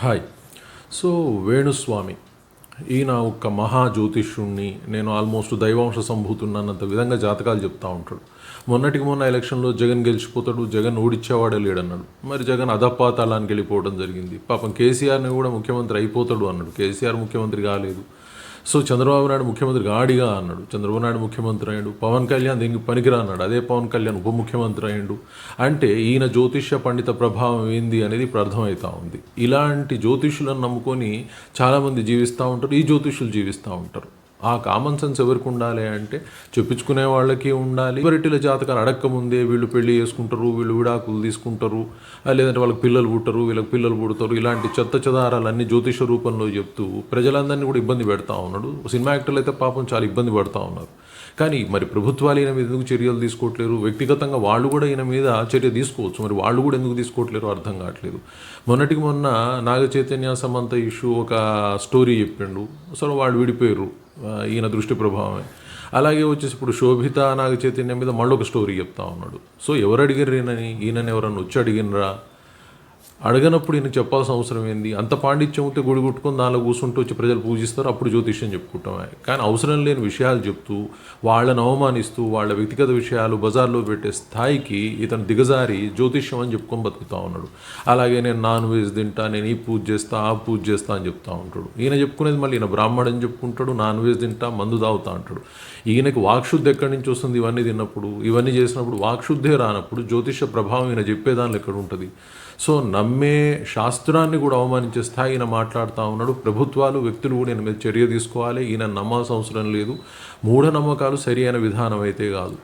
Hi. So Venu Swamy ఈయన ఒక మహా జ్యోతిష్యుణ్ణి నేను ఆల్మోస్ట్ దైవాంశ సంభూతున్నానంత విధంగా జాతకాలు చెప్తా ఉంటాడు. మొన్నటికి మొన్న ఎలక్షన్లో జగన్ గెలిచిపోతాడు జగన్ ఓడిచ్చేవాడే లేడన్నాడు. మరి జగన్ అధపాతాళానికి వెళ్ళిపోవడం జరిగింది. పాపం కేసీఆర్ని కూడా ముఖ్యమంత్రి అయిపోతాడు అన్నాడు. కేసీఆర్ ముఖ్యమంత్రి కాలేదు. సో చంద్రబాబు నాయుడు ముఖ్యమంత్రి గాడిగా అన్నాడు. చంద్రబాబు నాయుడు ముఖ్యమంత్రి అయ్యాడు. పవన్ కళ్యాణ్ దీనికి పనికిరా అన్నాడు. అదే పవన్ కళ్యాణ్ ఉప ముఖ్యమంత్రి అయ్యాడు. అంటే ఈయన జ్యోతిష్య పండిత ప్రభావం ఏంది అనేది ఇప్పుడు అర్థమవుతా ఉంది. ఇలాంటి జ్యోతిష్యులను నమ్ముకొని చాలామంది జీవిస్తూ ఉంటారు. ఈ జ్యోతిష్యులు జీవిస్తూ ఉంటారు. ఆ కామన్ సెన్స్ ఎవరికి ఉండాలి అంటే చెప్పించుకునే వాళ్ళకి ఉండాలి. ఎవరిటిల జాతకాలు అడక్క ముందే వీళ్ళు పెళ్ళి చేసుకుంటారు వీళ్ళు విడాకులు తీసుకుంటారు లేదంటే వాళ్ళకి పిల్లలు పుట్టరు వీళ్ళకి పిల్లలు పుడతారు ఇలాంటి చెత్త చెదారాలన్నీ జ్యోతిష రూపంలో చెప్తూ ప్రజలందరినీ కూడా ఇబ్బంది పెడతా ఉన్నాడు. సినిమా యాక్టర్లు అయితే పాపం చాలా ఇబ్బంది పడతా ఉన్నారు. కానీ మరి ప్రభుత్వాలు ఈయన మీద ఎందుకు చర్యలు తీసుకోవట్లేరు? వ్యక్తిగతంగా వాళ్ళు కూడా ఈయన మీద చర్య తీసుకోవచ్చు. మరి వాళ్ళు కూడా ఎందుకు తీసుకోవట్లేరు అర్థం కావట్లేదు. మొన్నటికి మొన్న నాగ చైతన్య సమంత ఇష్యూ ఒక స్టోరీ చెప్పిండు. అసలు వాళ్ళు విడిపోయారు ఈయన దృష్టి ప్రభావమే. అలాగే వచ్చేసి ఇప్పుడు శోభిత నాగ చైతన్యం మీద మళ్ళీ ఒక స్టోరీ చెప్తా ఉన్నాడు. సో ఎవరు అడిగారు ఈయనని? ఈయనని ఎవరన్నా వచ్చి అడిగినరా? అడగనప్పుడు ఈయన చెప్పాల్సిన అవసరం ఏంది? అంత పాండిత్యం ఉంటే గుడి కొట్టుకొని దానిలో కూర్చుంటూ వచ్చి ప్రజలు పూజిస్తారు అప్పుడు జ్యోతిష్యం చెప్పుకుంటామే. కానీ అవసరం లేని విషయాలు చెప్తూ వాళ్ళని అవమానిస్తూ వాళ్ళ వ్యక్తిగత విషయాలు బజార్లో పెట్టే స్థాయికి ఇతను దిగజారి జ్యోతిష్యం అని చెప్పుకొని బతుకుతా ఉన్నాడు. అలాగే నేను నాన్ వెజ్ తింటా నేను ఈ పూజ చేస్తా ఆ పూజ చేస్తా అని చెప్తా ఉంటాడు. ఈయన చెప్పుకునేది మళ్ళీ ఈయన బ్రాహ్మణ్ అని చెప్పుకుంటాడు నాన్ వెజ్ తింటా మందు తాగుతా అంటాడు. ఈయనకి వాక్శుద్ధి ఎక్కడి నుంచి వస్తుంది? ఇవన్నీ తిన్నప్పుడు ఇవన్నీ చేసినప్పుడు వాక్శుద్ధే రానప్పుడు జ్యోతిష ప్రభావం ఈయన చెప్పేదానిలో ఎక్కడ ఉంటుంది? సో నమ్మే శాస్త్రాన్ని కూడా అవమానించే స్థాయి ఈయన మాట్లాడుతూ ఉన్నాడు. ప్రభుత్వాలు వ్యక్తులు కూడా ఈయన మీద చర్య తీసుకోవాలి. ఈయన నమ్మాల్సిన అవసరం లేదు. మూఢనమ్మకాలు సరి అయిన విధానం అయితే కాదు.